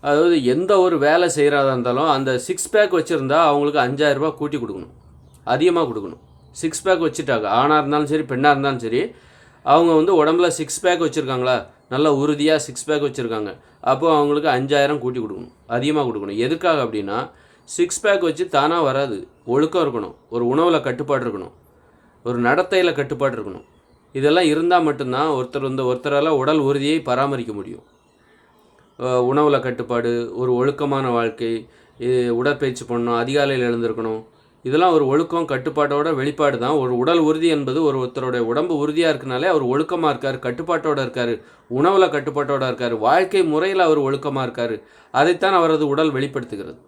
அதாவது எந்த ஒரு வேலை செய்கிறதா இருந்தாலும் அந்த சிக்ஸ் பேக் வச்சுருந்தா அவங்களுக்கு 5000 ரூபாய் கூட்டி கொடுக்கணும். அதிகமாக கொடுக்கணும். சிக்ஸ் பேக் வச்சுட்டாங்க. ஆணாக இருந்தாலும் சரி பெண்ணாக இருந்தாலும் சரி அவங்க வந்து உடம்புல சிக்ஸ் பேக் வச்சுருக்காங்களா? நல்லா உறுதியாக சிக்ஸ் பேக் வச்சுருக்காங்க. அப்போது அவங்களுக்கு அஞ்சாயிரம் கூட்டி கொடுக்கணும். அதிகமாக கொடுக்கணும். எதுக்காக அப்படின்னா சிக்ஸ் பேக் வச்சு தானாக வராது. ஒழுக்கம் இருக்கணும். ஒரு உணவில் கட்டுப்பாடு இருக்கணும். ஒரு நடத்தையில் கட்டுப்பாடு இருக்கணும். இதெல்லாம் இருந்தால் மட்டும்தான் ஒருத்தர் வந்து ஒருத்தரால் உடல் உறுதியை பராமரிக்க முடியும். உணவில் கட்டுப்பாடு ஒரு ஒழுக்கமான வாழ்க்கை உடற்பயிற்சி பண்ணணும் அதிகாலையில் எழுந்திருக்கணும். இதெல்லாம் ஒரு ஒழுக்கம் கட்டுப்பாட்டோட வெளிப்பாடு தான். ஒரு உடல் உறுதி என்பது ஒரு ஒருத்தருடைய உடம்பு உறுதியாக இருக்கனாலே அவர் ஒழுக்கமாக இருக்கார் கட்டுப்பாட்டோட இருக்கார் உணவில் கட்டுப்பாட்டோட இருக்கார் வாழ்க்கை முறையில் அவர் ஒழுக்கமாக இருக்கார். அதைத்தான் அவரது உடல் வெளிப்படுத்துகிறது.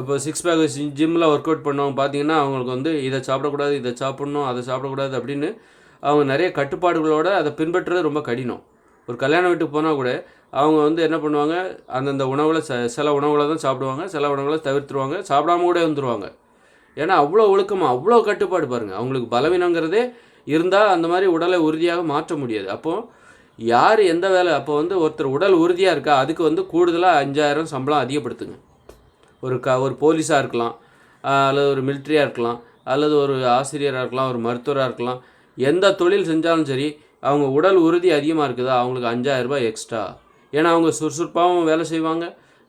இப்போ சிக்ஸ் பேக் ஜிம்மில் ஒர்க் அவுட் பண்ணவங்க பார்த்தீங்கன்னா அவங்களுக்கு வந்து இதை சாப்பிடக்கூடாது இதை சாப்பிடணும் அதை சாப்பிடக்கூடாது அப்படின்னு அவங்க நிறைய கட்டுப்பாடுகளோடு அதை பின்பற்றுறது ரொம்ப கடினம். ஒரு கல்யாண வீட்டுக்கு போனால் கூட அவங்க வந்து என்ன பண்ணுவாங்க? அந்தந்த உணவில் ச சில உணவுகளை தான் சாப்பிடுவாங்க சில உணவுகளை தவிர்த்துருவாங்க சாப்பிடாம கூட வந்துடுவாங்க ஏன்னா அவ்வளோ ஒழுக்கமாக அவ்வளோ கட்டுப்பாடு பாருங்கள் அவங்களுக்கு பலவீனங்கிறதே இருந்தால் அந்த மாதிரி உடலை உறுதியாக மாற்ற முடியாது. அப்போது யார் எந்த வேலை அப்போ வந்து ஒருத்தர் உடல் உறுதியாக இருக்கா? அதுக்கு வந்து கூடுதலாக அஞ்சாயிரம் சம்பளம் அதிகப்படுத்துங்க. ஒரு க ஒரு போலீஸாக இருக்கலாம் அல்லது ஒரு மிலிட்ரியாக இருக்கலாம் அல்லது ஒரு ஆசிரியராக இருக்கலாம் ஒரு மருத்துவராக இருக்கலாம். எந்த தொழில் செஞ்சாலும் சரி அவங்க உடல் உறுதி அதிகமாக இருக்குதா? அவங்களுக்கு 5000 ரூபாய் எக்ஸ்ட்ரா ஏன்னா அவங்க சுறுசுறுப்பாகவும் வேலை செய்வாங்க.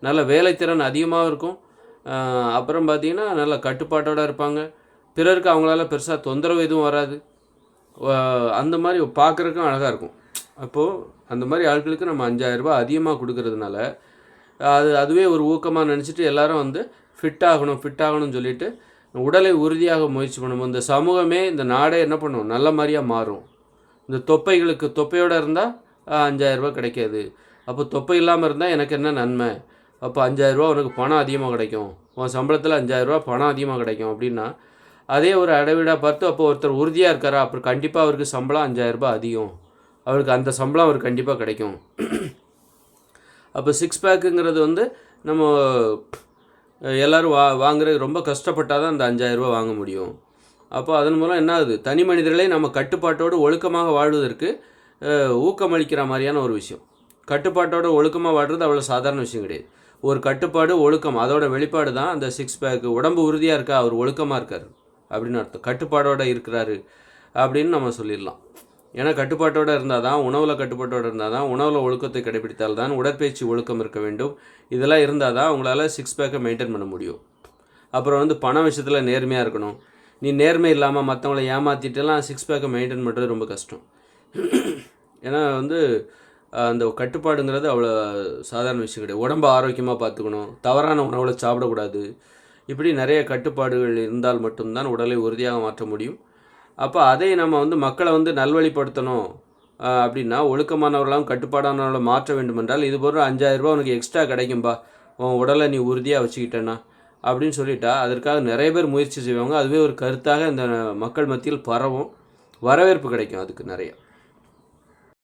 நல்ல வேலைத்திறன் அதிகமாகவும் இருக்கும். அப்புறம் பார்த்தீங்கன்னா நல்ல கட்டுப்பாட்டோட இருப்பாங்க. பிறருக்கு அவங்களால பெருசாக தொந்தரவு எதுவும் வராது. அந்த மாதிரி பார்க்குறக்கும் அழகாக இருக்கும். அப்போது அந்த மாதிரி ஆட்களுக்கு நம்ம 5000 ரூபாய் அதிகமாக கொடுக்கறதுனால அது அதுவே ஒரு ஊக்கமாக நினச்சிட்டு எல்லாரும் வந்து ஃபிட் ஆகணும் ஃபிட் ஆகணும்னு சொல்லிட்டு உடலை உறுதியாக முயற்சி பண்ணணும் இந்த சமூகமே இந்த நாடே என்ன பண்ணும்? நல்ல மாதிரியாக மாறும். இந்த தொப்பைகளுக்கு தொப்பையோடு இருந்தால் அஞ்சாயிரரூபா கிடைக்காது. அப்போ தொப்பை இல்லாமல் இருந்தால் எனக்கு என்ன நன்மை? அப்போ அஞ்சாயிரரூபா உனக்கு பணம் அதிகமாக கிடைக்கும். உன் சம்பளத்தில் அஞ்சாயிரரூபா பணம் அதிகமாக கிடைக்கும் அப்படின்னா அதே ஒரு அடைவீடாக பார்த்து அப்போ ஒருத்தர் உறுதியாக இருக்காரா? அப்புறம் கண்டிப்பாக அவருக்கு சம்பளம் அஞ்சாயிரரூபா அதிகம். அவருக்கு அந்த சம்பளம் அவருக்கு கண்டிப்பாக கிடைக்கும். அப்போ சிக்ஸ் பேக்குங்கிறது வந்து நம்ம எல்லோரும் எல்லாரும் வா வாங்குறது ரொம்ப கஷ்டப்பட்டால் தான் அந்த அஞ்சாயிரரூபா வாங்க முடியும். அப்போ அதன் மூலம் என்ன ஆகுது தனி மனிதர்களை நம்ம கட்டுப்பாட்டோடு ஒழுக்கமாக வாழ்வதற்கு ஊக்கமளிக்கிற மாதிரியான ஒரு விஷயம். கட்டுப்பாட்டோட ஒழுக்கமாக வாழ்றது அவ்வளோ சாதாரண விஷயம் கிடையாது. ஒரு கட்டுப்பாடு ஒழுக்கம் அதோட வெளிப்பாடு தான் அந்த சிக்ஸ் பேக்கு உடம்பு உறுதியாக இருக்கா? அவர் ஒழுக்கமாக இருக்கார். அப்படின்னு அர்த்தம். கட்டுப்பாடோடு இருக்கிறாரு அப்படின்னு நம்ம சொல்லிடலாம். ஏன்னா கட்டுப்பாட்டோடு இருந்தால் தான் உணவில் கட்டுப்பாட்டோட இருந்தால் தான் உணவில் ஒழுக்கத்தை கடைபிடித்தால் தான் உடற்பயிற்சி ஒழுக்கம் இருக்க வேண்டும். இதெல்லாம் இருந்தால் தான் உங்களால் சிக்ஸ் பேக்கை மெயின்டைன் பண்ண முடியும். அப்புறம் வந்து பண விஷயத்தில் நேர்மையாக இருக்கணும். நீ நேர்மை இல்லாமல் மற்றவங்கள ஏமாற்றிட்டுலாம் சிக்ஸ் பேக்கை மெயின்டைன் பண்ணுறது ரொம்ப கஷ்டம். ஏன்னா வந்து அந்த கட்டுப்பாடுங்கிறது அவ்வளோ சாதாரண விஷயம் கிடையாது. உடம்பை ஆரோக்கியமாக பார்த்துக்கணும். தவறான உணவில் சாப்பிடக்கூடாது. இப்படி நிறைய கட்டுப்பாடுகள் இருந்தால் மட்டும்தான் உடலை உறுதியாக மாற்ற முடியும். அப்போ அதை நம்ம வந்து மக்களை வந்து நல்வழிப்படுத்தணும் அப்படின்னா ஒழுக்கமானவர்களாகவும் கட்டுப்பாடானவர்களை மாற்ற வேண்டுமென்றால் இது போன்ற 5000 ரூபாய் உனக்கு எக்ஸ்ட்ரா கிடைக்கும்பா. உன் உடலை நீ உறுதியாக வச்சுக்கிட்டேன்னா அப்படின்னு சொல்லிட்டா அதற்காக நிறைய பேர் முயற்சி செய்வாங்க. அதுவே ஒரு கருத்தாக இந்த மக்கள் மத்தியில் பரவும் வரவேற்பு கிடைக்கும் அதுக்கு நிறைய.